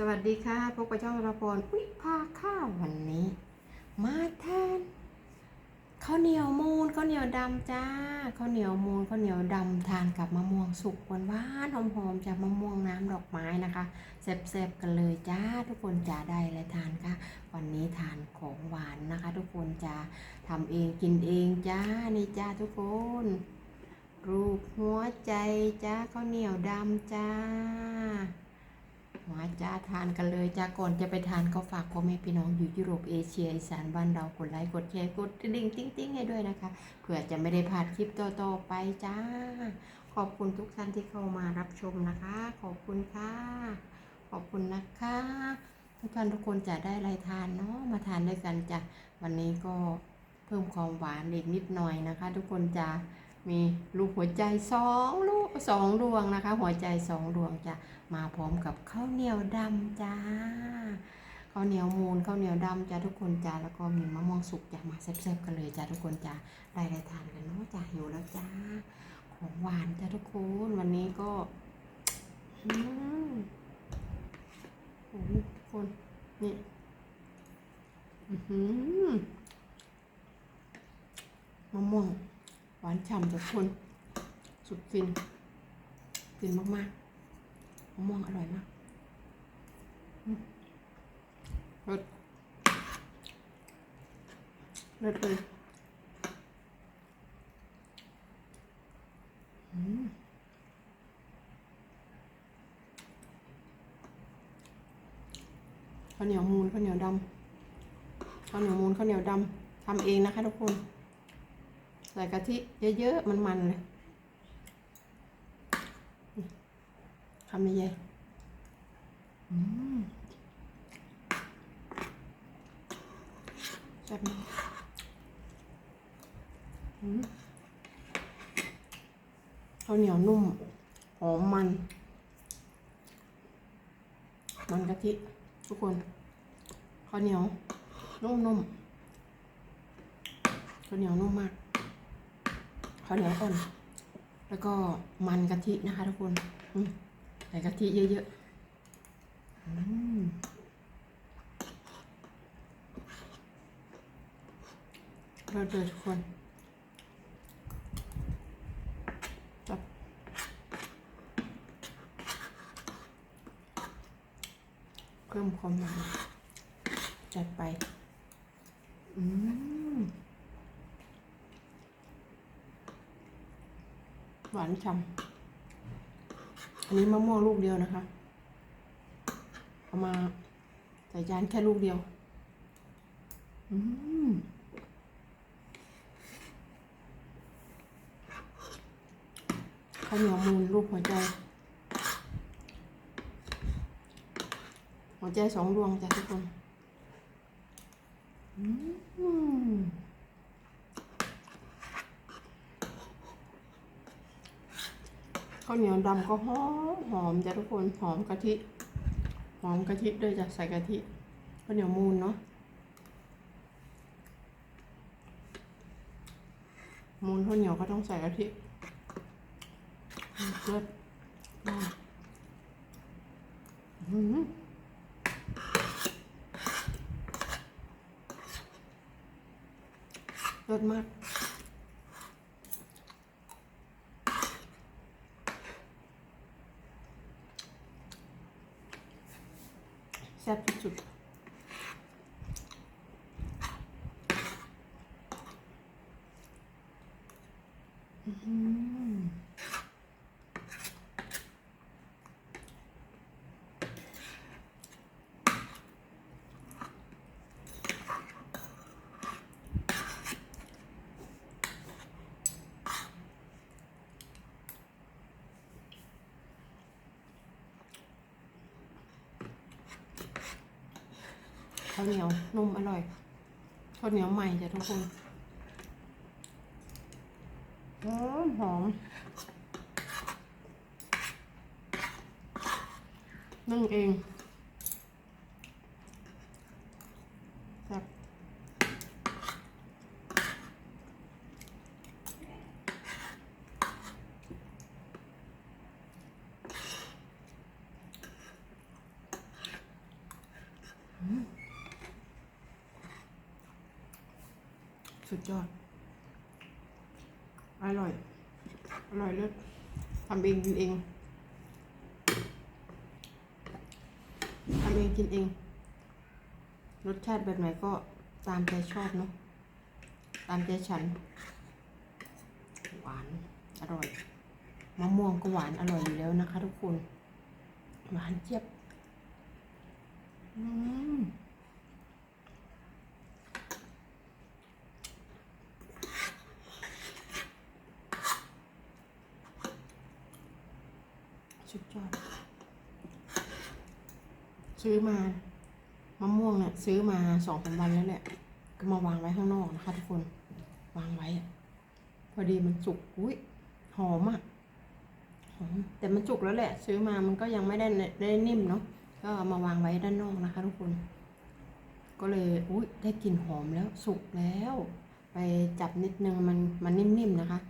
สวัสดีค่ะพบกับช่องระพรวิภาข้าววันนี้ มาทานข้าวเหนียวมูนข้าวเหนียวดำจ้าข้าวเหนียวมูนข้าวเหนียวดำทานกับมะม่วงสุกหวานหวานหอมๆจากมะม่วงน้ำดอกไม้นะคะแซ่บๆกันเลยจ้าทุกคนจะได้อะทานค่ะ วันนี้ทานของหวานนะคะ ทุกคนจะทำเองกินเองจ้านี่จ้าทุกคน รูปหัวใจจ้าข้าวเหนียวดำจ้า มาจ้าทานกันเลยจ้าก่อนจะไปทานก็ฝากพ่อแม่พี่น้องอยู่ยุโรปเอเชียอีสานบ้านเรากดไลค์กดแชร์กดดิ่งติ๊งติ๊งให้ด้วยนะคะเผื่อจะไม่ได้พลาดคลิปต่อๆไปจ้า ขอบคุณทุกท่านที่เข้ามารับชมนะคะ ขอบคุณค่ะ ขอบคุณนะคะทุกท่านทุกคนจะได้อะไรทานเนาะมาทานด้วยกันจ้ะวันนี้ก็เพิ่มความหวานอีกนิดหน่อยนะคะ ทุกคนจะมีรูปหัวใจสองลูกสองดวงนะคะ หัวใจสองดวงจ้ะ มาพร้อมกับข้าวเหนียวดำจ้าข้าวเหนียวมูนข้าวเหนียวดำจ้าทุกคนจ้าแล้วก็มีมะม่วงสุกจ้ามาแซ่บๆกันเลยจ้าทุกคนจ้าได้ได้ทานกันเนาะจ้าหิวแล้วจ้าของหวานจ้าทุกคนวันนี้ก็อืมโอ้ทุกคนนี่อือหือมะม่วงหวานฉ่ำจ้าทุกคน สุดฟินฟินมากๆะม่วงอร่อยมากรสรสเลยอืมข้าวเหนียวมูนข้าวเหนียวดำข้าวเหนียวมูนข้าวเหนียวดำทำเองนะคะทุกคน ใส่กะทิเยอะๆมันๆเลย ทำใหญ่ๆอืมแซ่บมากอืมข้าวเหนียวนุ่ม หอมมัน มันกะทิ ทุกคนข้าวเหนียว นุ่มๆข้าวเหนียวนุ่มมากข้าวเหนียวอ่อนแล้วก็มันกะทินะคะทุกคน อืม ใส่กะทิเยอะๆอืมเลิศเลยทุกคนจับเพิ่มความหวานจัดไป อืม หวานฉ่ำ อันนี้มะม่วงลูกเดียวนะคะ เอามาใส่จานแค่ลูกเดียว อืมข้าวเหนียวมูนรูปหัวใจ หัวใจสองดวงจ้ะทุกคน อืม ข้าวเหนียวดำก็หอมหอมจ้ะทุกคนหอมกะทิหอมกะทิด้วยจ้ะใส่กะทิข้าวเหนียวมูนเนาะมูนข้าวเหนียวก็ต้องใส่กะทิเลิศอื้อหือเลิศมาก แซ่บที่สุดอื้อหือ ข้าวเหนียวนุ่มอร่อยข้าวเหนียวใหม่จ้ะทุกคนหอมหอมนึ่งเองแซ่บ สุดยอด อร่อย อร่อยเลิศทำเองกินเองทำเองกินเอง รสชาติแบบไหนก็ตามใจชอบเนาะ ตามใจฉัน หวาน อร่อย มะม่วงก็หวานอร่อยอยู่แล้วนะคะทุกคน หวานเจี๊ยบ อืม สุดยอด ซื้อมามะม่วงเนี่ยซื้อมาสองสามวันแล้วแหละก็มาวางไว้ข้างนอกนะคะทุกคนวางไว้ พอดีมันสุกอุ้ยหอมอะหอมแต่มันสุกแล้วแหละ ซื้อมามันก็ยังไม่ได้ได้นิ่มเนาะก็มาวางไว้ด้านนอกนะคะ ทุกคน ก็เลยอุ้ยได้กลิ่นหอมแล้วสุกแล้ว ไปจับนิดนึงมันมันนิ่มๆนะคะ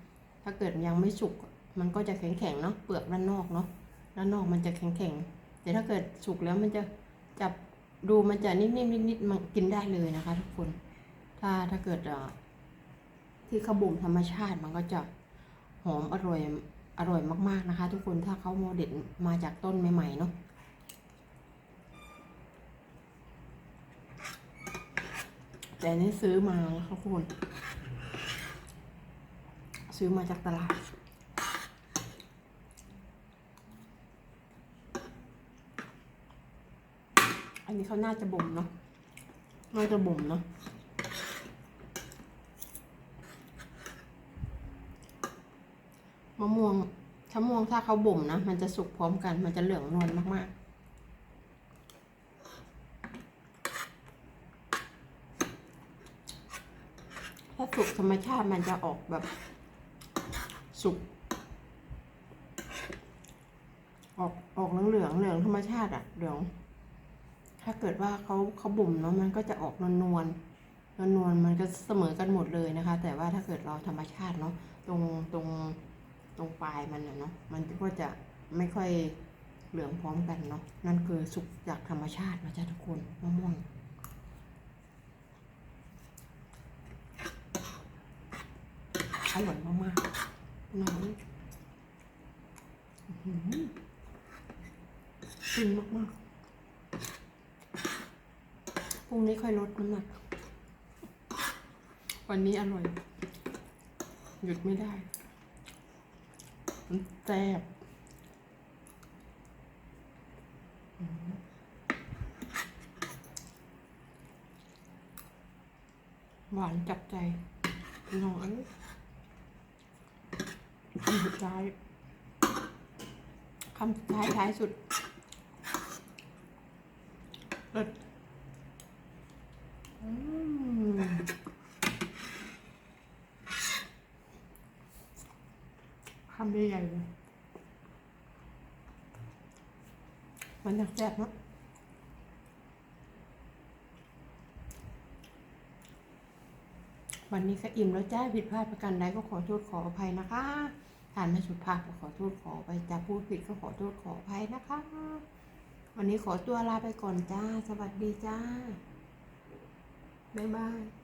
ถ้าเกิดยังไม่สุกมันก็จะแข็งๆเนาะเปลือกด้านนอกเนาะด้านนอกมันจะแข็งๆแต่ถ้าเกิดสุกแล้วมันจะ จับดูมันจะนิ่มๆนิดๆมันกินได้เลยนะคะ ทุกคน ถ้าถ้าเกิดที่เขาบ่มธรรมชาติมันก็จะหอมอร่อยอร่อยมากๆนะคะ ทุกคนถ้าเขาโมเด็ดมาจากต้นใหม่ๆเนาะแต่นี่ซื้อมานะคะทุกคนซื้อมาจากตลาด อันนี้เขาน่าจะบ่มเนาะ น่าจะบ่มเนาะมะม่วงชะม่วงถ้าเขาบ่มนะ มันจะสุกพร้อมกัน มันจะเหลืองนวลมาก ๆถ้าสุกธรรมชาติมันจะออกแบบสุกออกออกเหลืองๆเหลืองธรรมชาติอะเหลือง ถ้าเกิดว่าเขาเขาบ่มเนาะมันก็จะออกนวลนวลนวลนวลมันก็เสมอกันหมดเลยนะคะ แต่ว่าถ้าเกิดเราธรรมชาติเนาะตรงตรงตรงปลายมันเนาะมันก็จะไม่ค่อยเหลืองพร้อมกันเนาะนั่นคือสุกจากธรรมชาตินะจ๊ะทุกคนมะม่วงอร่อยมากๆน้องอื้อหือฟินมากๆ พรุ่งนี้ค่อยลดน้ำหนัก วันนี้อร่อย หยุดไม่ได้มันแซ่บหวานจับใจน้อยคำสุดท้ายคำสุดท้ายท้ายสุดเลิศ อืมคำ ใหญ่เลยมันอยากแซ่บเนะวันนี้ก็อิ่มแล้วจ้าผิดพลาดประการใดก็ขอโทษขออภัยนะคะทานไม่สุภาพก็ขอโทษขออภัยจะพูดผิดก็ขอโทษขออภัยนะคะ วันนี้ขอตัวลาไปก่อนจ้า สวัสดีจ้า บ๊ายบาย